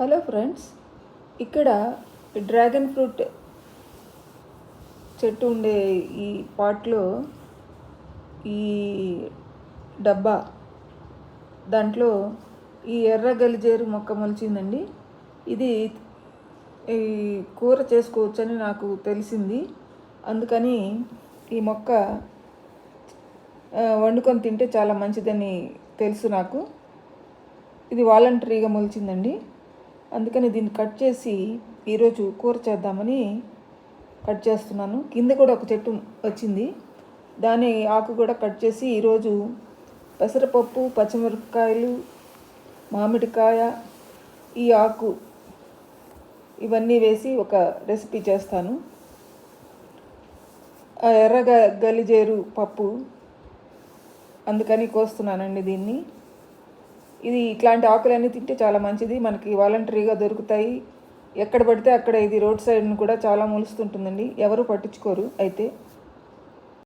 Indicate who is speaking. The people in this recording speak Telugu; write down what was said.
Speaker 1: హలో ఫ్రెండ్స్ ఇక్కడ డ్రాగన్ ఫ్రూట్ చెట్టు ఉండే ఈ పాట్లో ఈ డబ్బా దాంట్లో ఈ ఎర్ర గలిజేరు మొక్క మొలిచిందండి. ఇది ఈ కూర చేసుకోవచ్చని నాకు తెలిసింది. అందుకని ఈ మొక్క వండుకొని తింటే చాలా మంచిదని తెలుసు నాకు. ఇది వాలంటరీగా మొలిచిందండి. అందుకని దీన్ని కట్ చేసి ఈరోజు కూర చేద్దామని కట్ చేస్తున్నాను. కింద కూడా ఒక చెట్టు వచ్చింది. దాని ఆకు కూడా కట్ చేసి ఈరోజు పెసరపప్పు పచ్చిమిరపకాయలు మామిడికాయ ఈ ఆకు ఇవన్నీ వేసి ఒక రెసిపీ చేస్తాను. ఆ గలిజేరు పప్పు అందుకని కోస్తున్నానండి దీన్ని. ఇది ఇట్లాంటి ఆకులన్నీ తింటే చాలా మంచిది. మనకి వాలంటరీగా దొరుకుతాయి. ఎక్కడ పడితే అక్కడ ఇది రోడ్ సైడ్ను కూడా చాలా మొలుస్తుంటుందండి. ఎవరు పట్టించుకోరు అయితే.